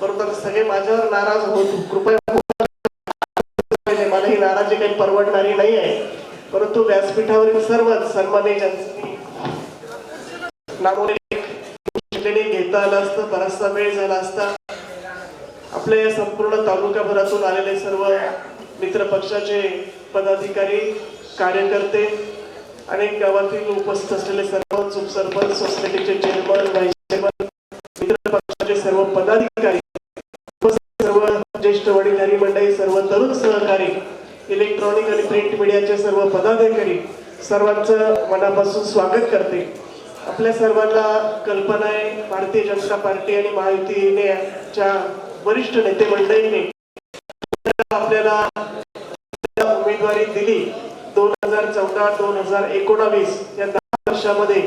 परंतु सगळे माझ्यावर नाराज होत कृपया मला ही नाराजी काही परवडणारी नाही आहे. परंतु व्यासपीठावरील सर्वच सन्माने ज्यांचे घेता आलं असतं बराचसा वेळ झाला असता. आपल्या या संपूर्ण तालुक्याभरातून आलेले सर्व मित्र पक्षाचे पदाधिकारी कार्यकर्ते अनेक गावातील उपस्थित असलेले सरपंच उपसरपंच सोसायटीचे चेअरमन व्हाईस चेअरमन मित्र पक्षाचे सर्व पदाधिकारी ज्येष्ठ वडीलधारी मंडळी सर्व तरुण सहकारी इलेक्ट्रॉनिक आणि प्रिंट मीडियाचे सर्व पदाधिकारी सर्वांचं मनापासून स्वागत करते. आपल्या सर्वांना कल्पना आहे भारतीय जनता पार्टी आणि महायुतीने च्या वरिष्ठ नेते मंडळीने आपल्याला उमेदवारी दिली. दोन हजार चौदा दोन हजार एकोणावीस या दहा वर्षामध्ये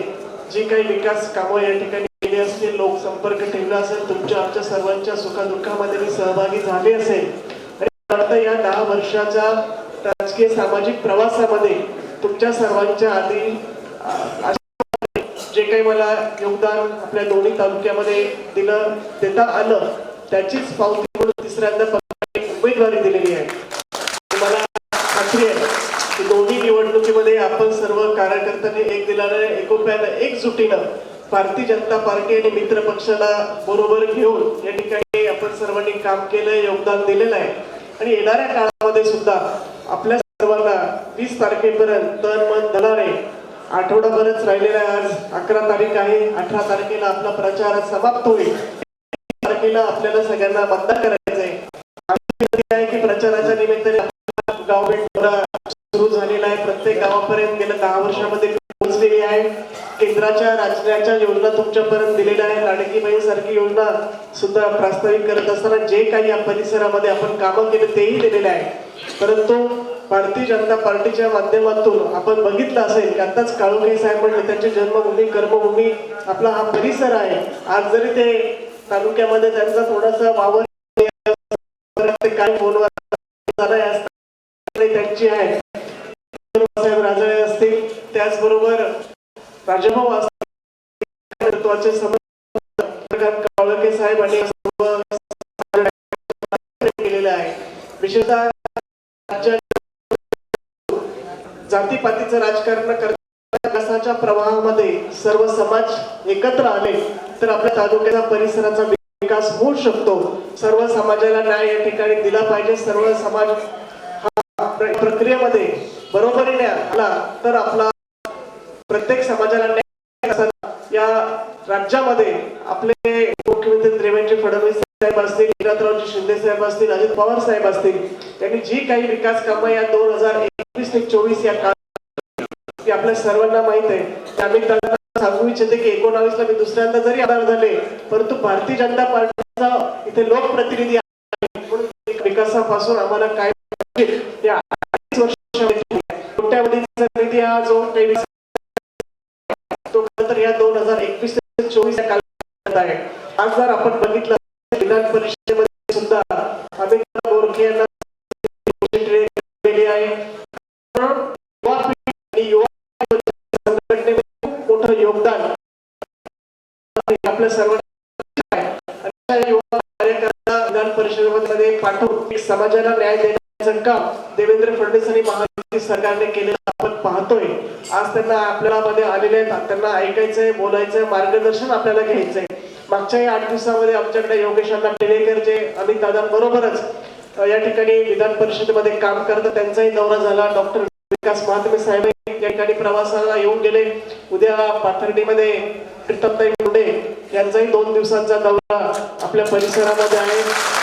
जी काही विकास कामं या ठिकाणी केली असतील लोकसंपर्क ठेवला असेल तुमच्या आमच्या सर्वांच्या सुखादुःखामध्ये मी सहभागी झाले असेल. आणि या दहा वर्षाच्या राजकीय सामाजिक प्रवासामध्ये तुमच्या सर्वांच्या आधी जे काही मला योगदान आपल्या दोन्ही तालुक्यामध्ये दिलं देता आलं त्याचीच पावती म्हणून तिसऱ्यांदा उमेदवारी दिलेली आहे. मला खात्री आहे की दोन्ही निवडणुकीमध्ये आपण सर्व कार्यकर्त्यांनी एक दिलाने एकोप्यानं एकजुटीनं भारतीय जनता पार्टी आणि मित्र पक्षाला बरोबर घेऊन या ठिकाणी आपण सर्वांनी काम केलं योगदान दिलेलं आहे. आणि येणाऱ्या काळामध्ये सुद्धा आपल्या सर्वांना वीस तारखेपर्यंत तन मन धनाने आठवडाभरच राहिलेला आहे. आज अकरा तारीख आहे. अठरा तारखेला आपला प्रचार समाप्त होईल. तारखेला आपल्याला सगळ्यांना मतदान करायचं आहे की प्रचाराच्या निमित्ताने आपला गावभेट सुरू झालेला आहे प्रत्येक गावापर्यंत गेल्या दहा वर्षामध्ये पोहोचलेली आहे केंद्राच्या राज्याच्या योजना तुमच्यापर्यंत दिलेल्या आहे लाडकी बहीण सारखी योजना सुद्धा प्रास्ताविक करत असताना जे काही या परिसरामध्ये आपण कामं केले तेही दिलेले आहे परंतु भारतीय जनता पार्टीच्या माध्यमातून आपण बघितलं असेल की आताच काळुखे साहेब म्हणले त्यांची जन्मभूमी कर्मभूमी आपला हा परिसर आहे. आज जरी ते तालुक्यामध्ये त्यांचा थोडासा वावर ते काय फोनवर त्यांची आहे. साहेब राजळे असतील त्याचबरोबर राजभाऊ असतील काळके साहेब आणि आहे विशेषतः जातीपातीचं राजकारण करता प्रवाहामध्ये सर्व समाज एकत्र आले तर आपल्या तालुक्याचा परिसराचा विकास होऊ शकतो. सर्व समाजाला न्याय या ठिकाणी दिला पाहिजे. सर्व समाज हा प्रक्रियेमध्ये बरोबरीने आला तर आपला प्रत्येक समाजाला न्याय असताना या राज्यामध्ये आपले मुख्यमंत्री देवेंद्र फडणवीस साहेब असतील एकनाथरावजी शिंदे साहेब असतील अजित पवार साहेब असतील त्यांनी जी काही विकास कामं या दोन हजार एकवीस ते चोवीस या काळात आपल्या सर्वांना माहीत आहे. आम्ही त्यांना सांगू इच्छिते की एकोणावीसला मी दुसऱ्यांदा जरी आधार झाले परंतु भारतीय जनता पार्टीचा इथे लोकप्रतिनिधी म्हणून विकासापासून आम्हाला काय या अडीच वर्षामध्ये जो काही तर या दोन हजार एकवीस ते चोवीस या कालावधीत आहे आज जर आपण बघितलं विधान परिषदेमध्ये सुद्धा अमित गोरखे यांना आहे युवा पिढी युवा संघटनेमध्ये खूप मोठं योगदान आपल्या सर्वांना आहे. युवा कार्यकर्ता विधान परिषदेमध्ये पाठवून समाजाला न्याय देण्याचं काम देवेंद्र फडणवीस आणि महायुती सरकारने केलेलं आज त्यांना आपल्याला मध्ये आलेले आहेत. त्यांना ऐकायचंय बोलायचंय मार्गदर्शन आपल्याला घ्यायचंय. मागच्याही आठ दिवसामध्ये आमच्याकडे योगेशांना टेलेकर जे अमित दादांबरोबरच या ठिकाणी विधान परिषदेमध्ये काम करतात. त्यांचाही दौरा झाला. डॉक्टर विकास महात्मे साहेब या ठिकाणी प्रवासाला येऊन गेले. उद्या पाथर्डीमध्ये प्रीतमताई मुंडे यांचाही दोन दिवसांचा दौरा आपल्या परिसरामध्ये आहे.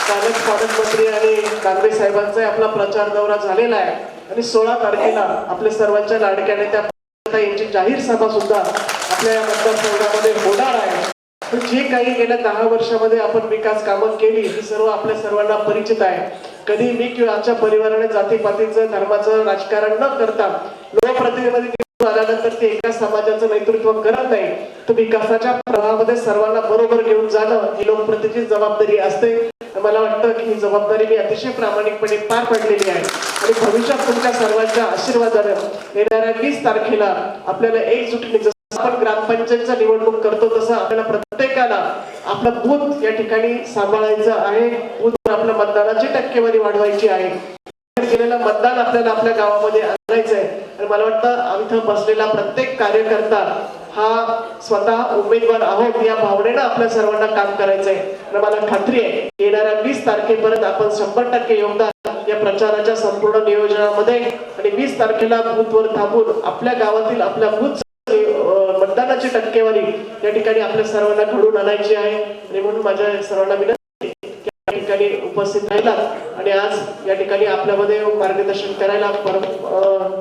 कालच पालकमंत्री आणि दानवे साहेबांचाही आपला प्रचार दौरा झालेला आहे. आणि सोळा तारखेला आपल्या सर्वांच्या लाडक्याने त्या यांची जाहीर सभा सुद्धा आपल्या या मतदारसंघामध्ये होणार आहे. पण जे काही गेल्या दहा वर्षामध्ये आपण विकास कामं केली ही सर्व आपल्या सर्वांना परिचित आहे. कधी मी किंवा आमच्या परिवाराने जातीपातीचं धर्माचं राजकारण न करता लोकप्रतिनिधी आल्यानंतर ते एका समाजाचं नेतृत्व करत नाही. तर विकासाच्या प्रवाहामध्ये सर्वांना बरोबर घेऊन जाणं ही लोकप्रतिनिधी जबाबदारी असते. तर मला वाटतं की ही जबाबदारी मी अतिशय प्रामाणिकपणे पार पडलेली आहे. आणि भविष्यात तुमच्या सर्वांच्या आशीर्वादानं येणाऱ्या वीस तारखेला आपल्याला एकजुटीने जसं आपण ग्रामपंचायतचा निवडणूक करतो तसं आपल्याला प्रत्येकाला आपला बूथ या ठिकाणी सांभाळायचं आहे. बूथवर आपल्या मतदानाची टक्केवारी वाढवायची आहे. केलेलं मतदान आपल्याला आपल्या गावामध्ये आणायचं आहे आणि मला वाटतं इथं बसलेला प्रत्येक कार्यकर्ता हा स्वतः उमेदवार आहोत या भावनेनं आपल्या सर्वांना काम करायचंय. आहे आणि मला खात्री आहे येणाऱ्या वीस तारखेपर्यंत आपण शंभर टक्के योगदान या प्रचाराच्या संपूर्ण नियोजनामध्ये आणि वीस तारखेला बूथवर थांबून आपल्या गावातील आपल्या बूथ मतदानाची टक्केवारी या ठिकाणी आपल्या सर्वांना घडून आणायची आहे. आणि म्हणून माझ्या सर्वांना विनंती ठिकाणी उपस्थित राहिला आणि आज या ठिकाणी आपल्यामध्ये मार्गदर्शन करायला परम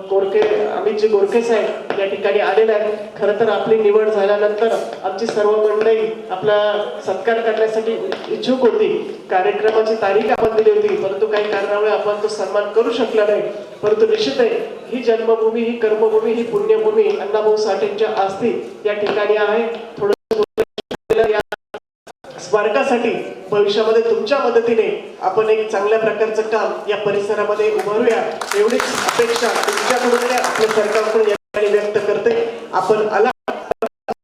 गोरखे अमितजी गोरखे साहेब या ठिकाणी आलेले आहेत. खरं तर आपली निवड झाल्यानंतर आमची सर्व मंडळी आपला सत्कार करण्यासाठी इच्छुक होती. कार्यक्रमाची तारीख आपण दिली होती परंतु काही कारणामुळे आपण तो सन्मान करू शकला नाही. परंतु निश्चित आहे ही जन्मभूमी ही कर्मभूमी ही पुण्यभूमी अण्णाभाऊ साठेंच्या आस्थी या ठिकाणी आहे. थोडं स्मारकासाठी भविष्यामध्ये तुमच्या मदतीने आपण एक चांगल्या प्रकारचं काम या परिसरामध्ये उभारूया. एवढीच अपेक्षा तुमच्याकडून आपल्या सरकारकडून या ठिकाणी व्यक्त करते. आपण आला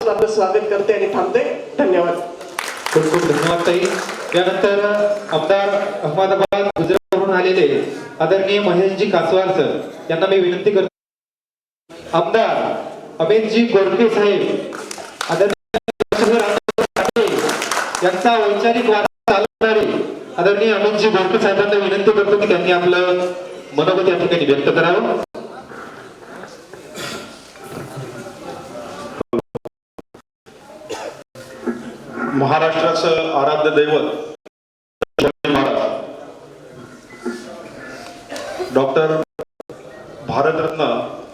आपलं स्वागत करते आणि थांबते. धन्यवाद. खूप खूप धन्यवाद ताई. यानंतर आमदार अहमदाबाद गुजरातवरून आलेले आदरणीय महेशजी कासवार सर यांना मी विनंती करतो. आमदार अमितजी गोरखे साहेब आदरणीय यांचा वैचारिक वारसा चालवणारे आदरणीय अमितजी गोरखे साहेबांना विनंती करतो की त्यांनी आपलं मनोगत या ठिकाणी व्यक्त करावं. महाराष्ट्राचं आराध्य दैवत डॉक्टर भारतरत्न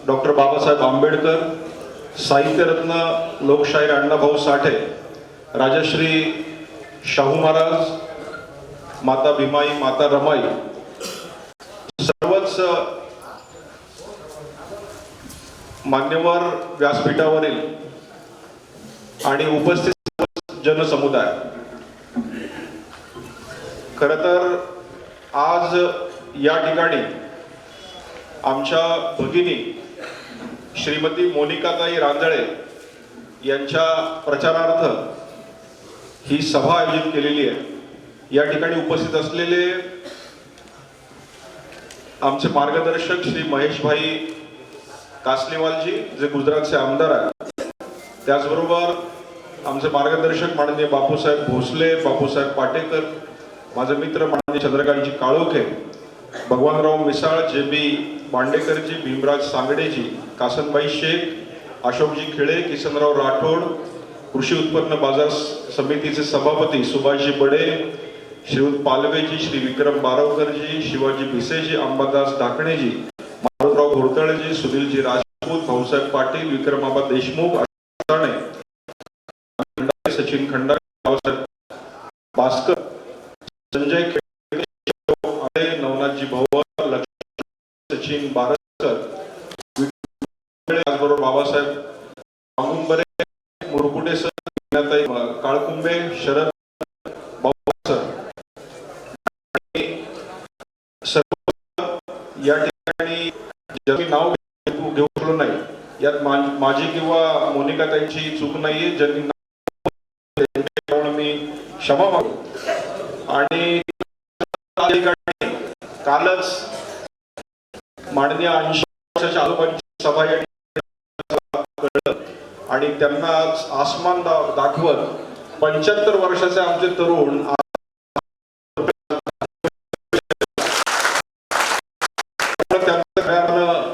डॉक्टर बाबासाहेब आंबेडकर साहित्यरत्न लोकशाहीर अण्णाभाऊ साठे राजश्री शाहू महाराज माता भीमाई माता रमाई सर्वच मान्यवर व्यासपीठावरील आणि उपस्थित जनसमुदाय. खर तर आज या ठिकाणी आमच्या भगिनी श्रीमती मोनिकाताई रांजळे यांच्या प्रचारार्थ ही सभा आयोजित केलेली आहे. या ठिकाणी उपस्थित असलेले आमचे मार्गदर्शक श्री महेशभाई कासलेवालजी जे गुजरातचे आमदार आहेत. त्याचबरोबर आमचे मार्गदर्शक माननीय बापूसाहेब भोसले बापूसाहेब पाटेकर माझे मित्र माननीय चंद्रकांतजी काळोखे भगवानराव मिसाळ जे बी बांडेकरजी भीमराज सांगडेजी कासनबाई शेख अशोकजी खिळे किसनराव राठोड कृषी उत्पन्न बाजार समितीचे सभापती सुभाषजी बडे श्रीयुत पालवेजी श्री विक्रम बारवकरजी शिवाजी भिसेजी अंबादास ढाकणेजी मारुतराव घोरतळेजी सुनीलजी राजपूत भाऊसाहेब पाटील विक्रमाबा देशमुख सचिन खंडारे भास्कर संजय खेडे, नवनाथजी भाऊ लक्ष्मण सचिन बारसकर त्याचबरोबर बाबासाहेब मांगुंबरे मुरकुटे सर मीनाताई, अ, काळकुंबे शरद भाऊ सर आणि सर्व या ठिकाणी ज्यांनी नाव घेऊ घेऊ शकलो नाही यात मा- माझी किंवा मोनिका ताईंची चूक नाहीये ज्यांनी मी क्षमा मागतो. आणि कालच माननीय ऐंशी वर्षाच्या आजोबांची सभा या आणि त्यांना आसमान दाखवत पंच्याहत्तर वर्षाचे आमचे तरुण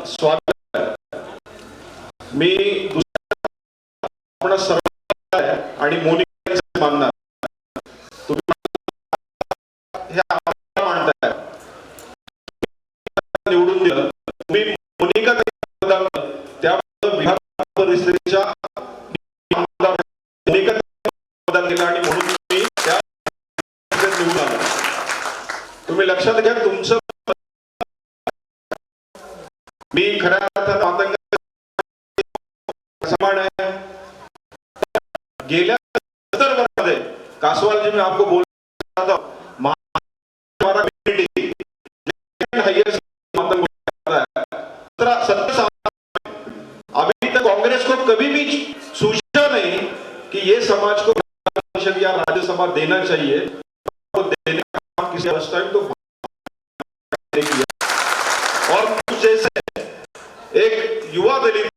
स्वागत मी दुसऱ्या अभी तक कांग्रेस को कभी भी सूझा नहीं कि ये समाज को या राज्य किसी फ़र्स्ट टाइम तो और जैसे एक युवा दलित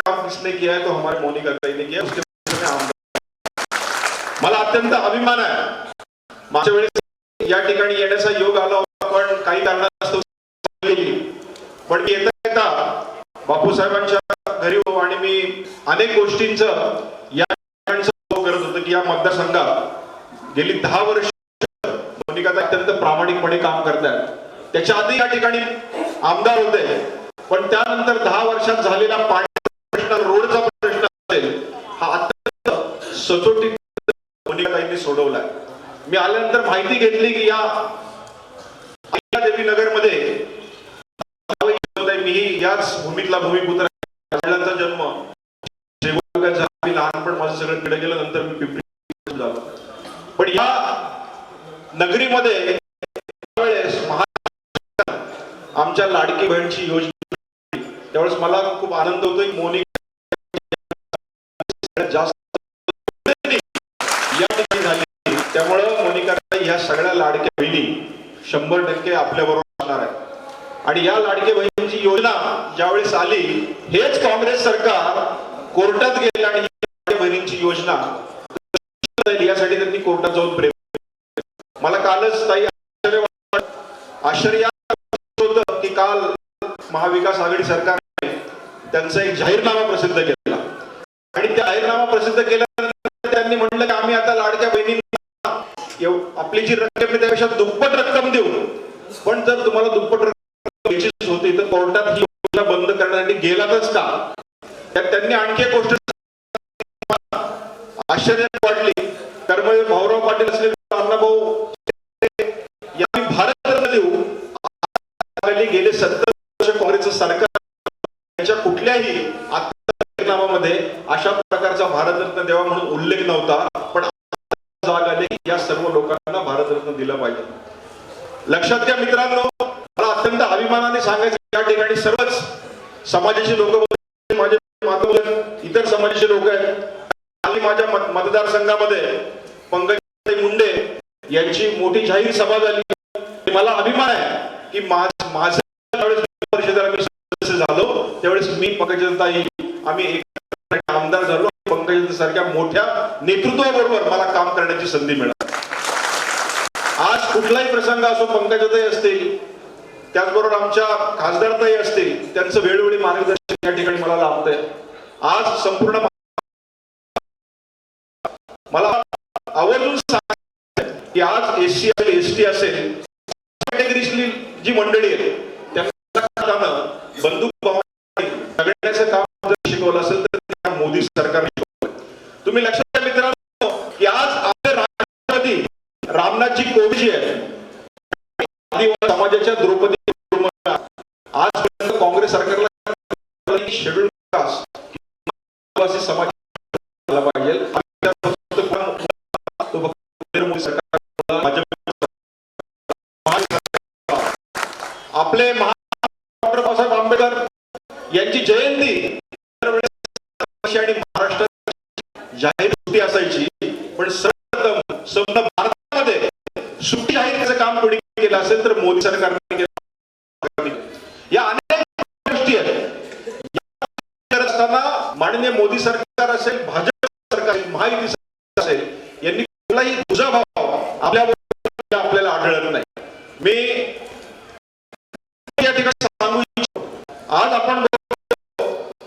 काम किसने किया है तो हमारे मोनिका ने किया उसके अत्यंत अभिमान आहे. मागच्या वेळेस या ठिकाणी येण्याचा योग आला होता पण काही कारणास्तव पण येता येता बापूसाहेबांच्या घरी हो आणि मी अनेक गोष्टींच या हो करत होतो की या मतदारसंघात गेली दहा वर्ष मोनिका अत्यंत प्रामाणिकपणे काम करतात त्याच्या आधी या ठिकाणी आमदार होते पण त्यानंतर दहा वर्षात झालेला पाण्याचा प्रश्न रोडचा प्रश्न असेल हा अत्यंत सचोटीत सोडवलाय मी आल्यानंतर माहिती घेतली की या देवी नगरमध्ये मीही याच भूमीतला भूमिपुत्र वडिलांचा जन्म. लहानपण माझं सगळं तिकडे गेलं नंतर मी पिंपरी झालो. पण या नगरीमध्ये त्यावेळेस आमच्या लाडकी बहिणची योजना त्यावेळेस मला खूप आनंद होतो की मोनी जास्त या ठिकाणी झाली त्यामुळं मोनिका ह्या सगळ्या लाडक्या बहिणी शंभर टक्के आपल्या बरोबर असणार आहे आणि या लाडक्या बहिणीची योजना ज्यावेळेस आली हेच काँग्रेस सरकार कोर्टात गेलं आणि लाडक्या बहिणींची योजना यासाठी त्यांनी कोर्टात जाऊन प्रेम मला कालच ताई आश्चर्य आश्चर्य होतं की काल महाविकास आघाडी सरकारने त्यांचा एक जाहीरनामा प्रसिद्ध केला. आणि त्या जाहीरनामा प्रसिद्ध केला त्यांनी म्हटलं की आम्ही आता लाडक्या बहिणींना एव- आपली जी रक्कम आहे त्यापेक्षा दुप्पट रक्कम देऊ. पण जर तुम्हाला दुप्पट रक्कम द्यायचीच होती तर कोर्टात ही योजना बंद करण्यासाठी गेलातच का? त्यात त्यांनी आणखी एक गोष्ट आश्चर्य वाटली. कर्मवीर भाऊराव पाटील असले अण्णाभाऊ यांनी भारत देऊ. गेले सत्तर वर्ष काँग्रेसचं सरकार त्यांच्या कुठल्याही नामामध्ये अशा प्रकारचा भारतरत्न देवा म्हणून उल्लेख नव्हता पण आता जाग आली की या सर्व लोकांना भारतरत्न दिलं पाहिजे लक्षात घ्या मित्रांनो मला अत्यंत अभिमानाने सांगायचं या ठिकाणी सर्वच समाजाचे लोक माझे मातृ इतर समाजाचे लोक आहेत. आणि माझ्या मतदारसंघामध्ये पंकज मुंडे यांची मोठी जाहीर सभा झाली. मला अभिमान आहे की माझ- माझं परिषदेला मी सदस्य झालो त्यावेळेस मी पंकजताई आम्ही एक आमदार झालो. पंकज सारख्या मोठ्या नेतृत्वाबरोबर मला काम करण्याची संधी मिळाली. आज कुठलाही प्रसंग असो पंकजाताई असतील त्याचबरोबर आमच्या खासदारताई असतील त्यांचं वेळोवेळी मार्गदर्शन या ठिकाणी मला लाभतंय. आज संपूर्ण मला आवर्जून सांग की आज एससी असेल एसटी असेल कॅटेगरीतली जी मंडळी आहे त्यांना बंदूक बॉम्ब काम जर शिकवलं असेल तर मोदी सरकारने तुम्ही लक्षात घ्या मित्रांनो की आज आपले राष्ट्रपती रामनाथजी कोविंद आहे. आदिवासी समाजाच्या द्रौपदी मुर्मू आजपर्यंत काँग्रेस सरकारला शेड्यूल कास्ट आदिवासी समाज झाला पाहिजे आणि त्या फक्त कोण- तो फक्त नरेंद्र मोदी सरकार भाजप आपले महा डॉक्टर बाबासाहेब आंबेडकर यांची जयंती दरवेळेस आणि महाराष्ट्रात जाहीर सुट्टी असायची पण सर्वप्रथम संपूर्ण भारतामध्ये सुट्टी जाहीर करायचं काम कोणी केलं असेल तर मोदी सरकारने केलं या अनेक गोष्टी आहेत या करत असताना माननीय मोदी सरकार असेल भाजप सरकार महायुती सरकार असेल यांनी कुठलाही दुजाभाव आपल्या आपल्याला आढळत नाही. मी या ठिकाणी सांगू इच्छितो आज आपण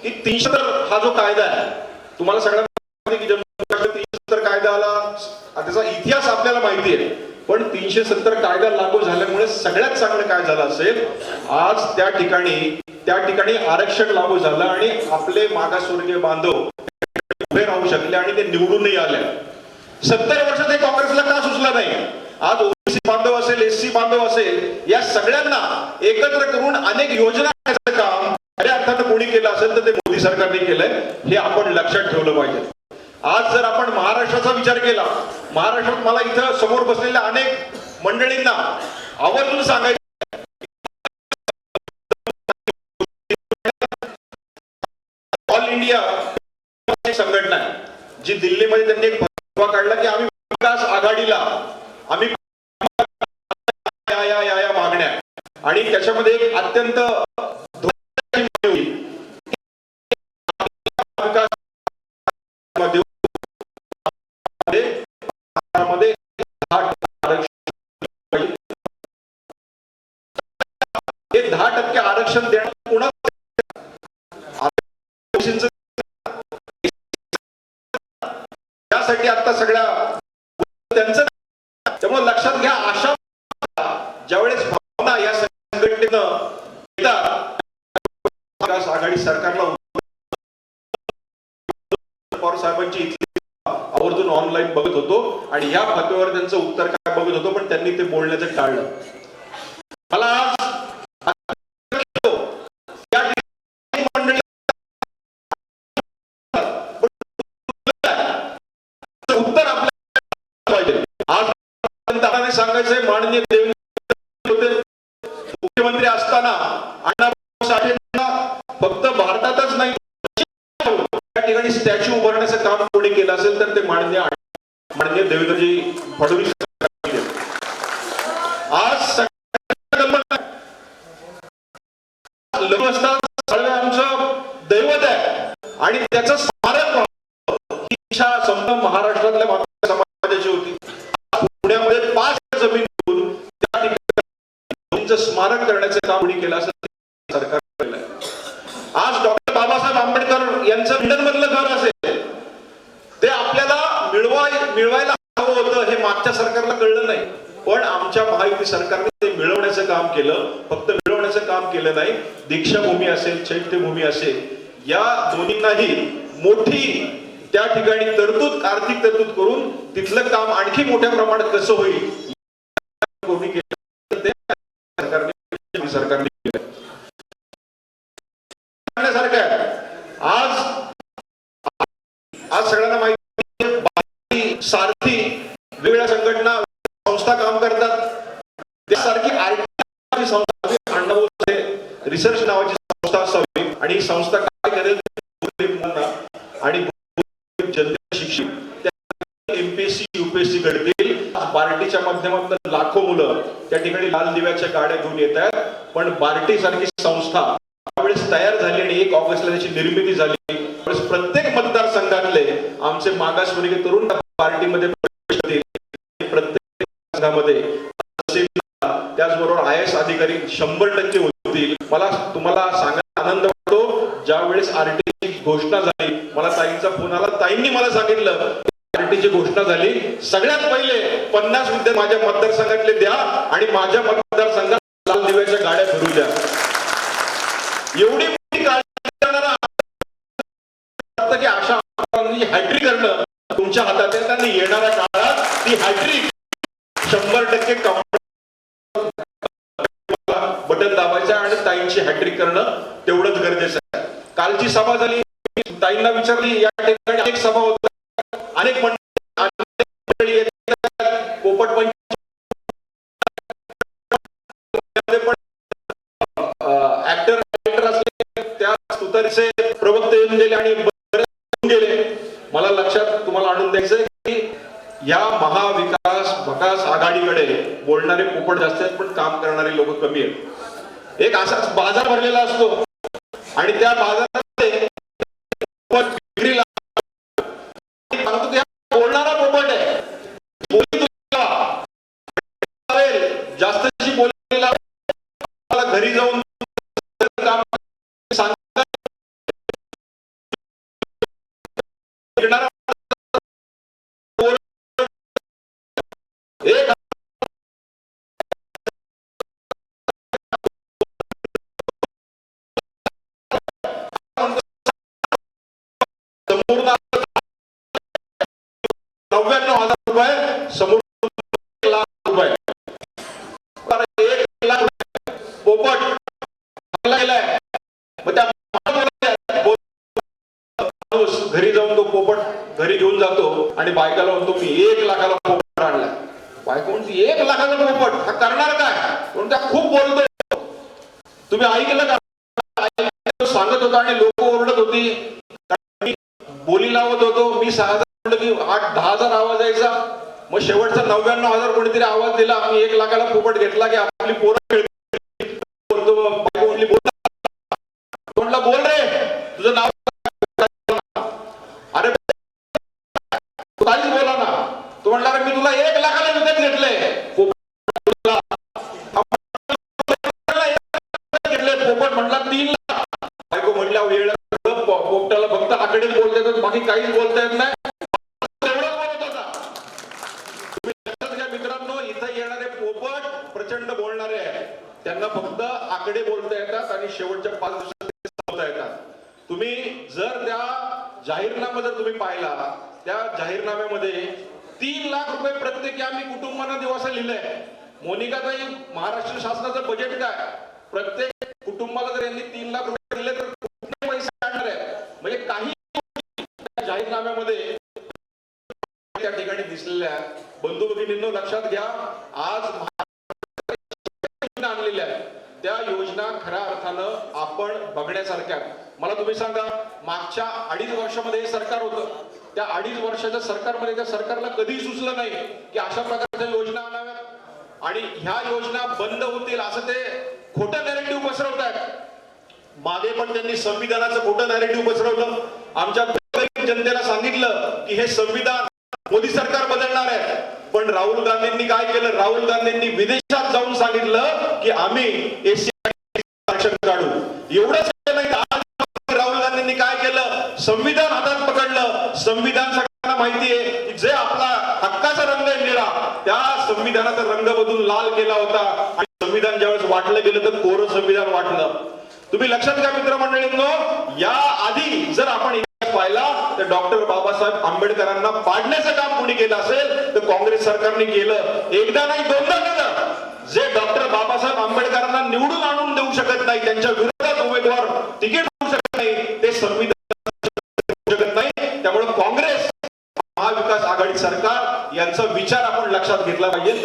की तीनशे तर हा जो कायदा आहे तुम्हाला सगळ्यांना की जम्मू काश्मीर तीनशे सत्तर कायदा आला त्याचा इतिहास आपल्याला माहिती आहे. पण तीनशे सत्तर कायदा लागू झाल्यामुळे सगळ्यात चांगलं काय झालं असेल आज त्या ठिकाणी त्या ठिकाणी आरक्षण लागू झालं आणि आपले मागासवर्गीय बांधव उभे राहू शकले आणि ते निवडूनही आले. सत्तर वर्षात हे काँग्रेसला का सुचलं नाही? आज ओबीसी बांधव असेल एससी बांधव असेल या सगळ्यांना एकत्र करून अनेक योजना करण्याचं काम खऱ्या अर्थानं कोणी केलं असेल तर ते मोदी सरकारने केलंय हे आपण लक्षात ठेवलं पाहिजे. आज जर आपण महाराष्ट्राचा विचार केला महाराष्ट्रात मला इथं समोर बसलेल्या अनेक मंडळींना आवर्जून सांगायचं ऑल इंडिया संघटना आहे जी दिल्लीमध्ये त्यांनी एक भरवा काढला की आम्ही विकास आघाडीला आम्ही मागण्या. आणि त्याच्यामध्ये एक अत्यंत हे दहा टक्के आरक्षण देणं त्यासाठी आता सगळ्या त्यांचं त्यामुळे लक्षात घ्या अशा ज्यावेळेस भावना या संघटनेनं विकास आघाडी सरकारला पवार साहेबांची आवर्जून ऑनलाईन बघत होतो आणि या फतव्यावर त्यांचं उत्तर काय बघत होतो पण त्यांनी ते बोलण्याचं टाळलं मला आज या ठिकाणी मंडळी उत्तर आपल्याला पाहिजे आज पंतप्रधानांनी सांगायचंय माननीय देवेंद्र मुख्यमंत्री असताना अण्णाभाऊ साठेंना फक्त भारतातच नाही त्या ठिकाणी स्टॅच्यू उभारण्याचं काम कोणी केलं असेल तर ते माननीय माननीय देवेंद्रजी फडणवीस यांनी केलं. आज सगळ्यांना कल्पना आहे. लग्न असताना साळवे आमचं दैवत आहे आणि त्याचं स्मारक व्हावं ही इच्छा संपूर्ण महाराष्ट्रातल्या माता समाजाची होती पुण्यामध्ये पाच जमीन घेऊन त्या ठिकाणी मोदींचं स्मारक करण्याचं काम कोणी केलं असेल ते सरकार केलंय आज डॉक्टर बाबासाहेब आंबेडकर यांचं लंडन मधलं घर असेल ते आपल्याला मिळवाय मिळवायला हवं होतं हे मागच्या सरकारला कळलं नाही. पण आमच्या महायुती सरकारने ते मिळवण्याचं काम केलं. फक्त मिळवण्याचं काम केलं नाही. दीक्षाभूमी असेल चैत्यभूमी असेल या दोन्हींनाही मोठी त्या ठिकाणी तरतूद आर्थिक तरतूद करून तिथलं काम आणखी मोठ्या प्रमाणात कसं होईल? सरकारने केलं. सरकारने सरकारने केलं सांगण्यासारखं आहे. आज आज सगळ्यांना माहिती आहे, बाकी सारथी वेगवेगळ्या संघटना संस्था काम करतात त्यासारखी आरटी संस्था अण्णाभाऊ साठे रिसर्च नावाची संस्था असावी आणि ही संस्था काय करेल आणि जनतेला शिक्षित एमपीएससी युपीएससी घडतील. बार्टीच्या माध्यमातून लाखो मुलं त्या ठिकाणी लाल दिव्याच्या गाड्या घेऊन येत आहेत. पण बार्टी सारखी संस्था त्यावेळेस तयार झाली आणि एक ऑगस्टला त्याची निर्मिती झाली. त्यावेळेस प्रत्येक मतदारसंघातले आमचे मागासवर्गीय तरुण पार्टीमध्ये प्रवेश करतील. प्रत्येक संघामध्ये त्याचबरोबर आय एस अधिकारी शंभर टक्के होतील. मला तुम्हाला सांगायला आनंद वाटतो. ज्या वेळेस आरटीची घोषणा झाली मला ताईंचा फोन आला. ताईंनी मला सांगितलं आरटीची घोषणा झाली. सगळ्यात पहिले पन्नास विद्यार्थी माझ्या मतदारसंघातले द्या आणि माझ्या मतदारसंघात लाल दिव्याच्या गाड्या भरू द्या. एवढी मोठी काळजी की अशा हॅट्रिक करणं. तुमच्या हातात आहे येणाऱ्या काळात ती हॅट्रिक शंभर टक्के ताईंची करणं तेवढंच गरजेचं आहे. कालची सभा झाली ताईंना विचारली या ठिकाणी अनेक सभा होतात अनेक मंडळी पोपट ऍक्टर ऍक्टर असले त्या सुतारीचे प्रवक्ते येऊन गेले आणि गेले. मला लक्षात तुम्हाला आणून द्यायचंय की या महाविकास भकास आघाडीकडे बोलणारे पोपट जास्त आहेत पण काम करणारे लोक कमी आहेत. एक असाच बाजार भरलेला असतो. आणि त्या बाजारामध्ये पोपट विक्रीला आणि सांगतो की हा बोलणारा पोपट आहे बोली तुला लावेल, जास्तची बोली लावेल. मला घरी जाऊन काम सांगता येणारा एक संपूर्ण नव्याण्णव हजार रुपये समोर एक लाख रुपये तर एक लाख रुपये पोपट चांगला गेलाय. मग त्या समोर घरी जाऊन तो पोपट घरी घेऊन जातो आणि बायकाला म्हणतो मी एक लाखाला पोपट आणला बायको म्हणते एक लाखाचा पोपट? हा करणार काय? म्हणून त्या खूप बोलतो. तुम्ही ऐकलं का? सांगत होता आणि लोक ओरडत होती. बोली लावत होतो. मी सहा हजार की आठ दहा हजार आवाज यायचा मग शेवटचा नव्याण्णव हजार कोणीतरी आवाज दिला आम्ही एक लाखाला फुकट घेतला की आपली पोरं कोणला बोल रे? तुझं नाव अरे बोला ना तू म्हणला मी तुला एक लाखाला विकत घेतलंय. बंधू भगिनींनो लक्षात घ्या. आज आणलेल्या आहेत. त्या योजना खऱ्या अर्थानं आपण बघण्यासारख्या मला तुम्ही सांगा मागच्या अडीच वर्षामध्ये हे सरकार होतं. त्या अडीच वर्षाच्या सरकारमध्ये त्या सरकारला कधी सुचलं नाही की अशा प्रकारच्या योजना आणाव्यात. आणि ह्या योजना बंद होतील असं ते खोटं नॅरेटिव्ह पसरवत आहेत मागे पण त्यांनी संविधानाचं खोटं नॅरेटिव्ह पसरवलं. आमच्या जनतेला सांगितलं की हे संविधान मोदी सरकार बदलणार आहे. पण राहुल गांधींनी काय केलं? राहुल गांधींनी विदेशात जाऊन सांगितलं की आम्ही एशिया आरक्षण काढू. एवढंच राहुल गांधींनी काय केलं? संविधान हातात पकडलं. संविधान सगळ्यांना माहिती आहे की जे आपला हक्काचा रंग आहे निळा त्या संविधानाचा रंग बदलून लाल केला होता. आणि संविधान ज्यावेळेस वाटलं गेलं तर कोरं संविधान वाटलं. तुम्ही लक्षात घ्या मित्र मंडळींनो या आधी जर आपण इतिहास पाहिला तर डॉक्टर बाबासाहेब आंबेडकरांना पाडण्याचं काम कोणी केलं असेल तर काँग्रेस सरकारने केलं. एकदा नाही दोनदा केलं. जे डॉक्टर बाबासाहेब आंबेडकरांना निवडून आणून देऊ शकत नाही त्यांच्या विरोधात उमेदवार तिकीट होऊ शकत नाही ते संविधान शकत नाही. त्यामुळे काँग्रेस महाविकास आघाडी सरकार यांचा विचार आपण लक्षात घेतला पाहिजे.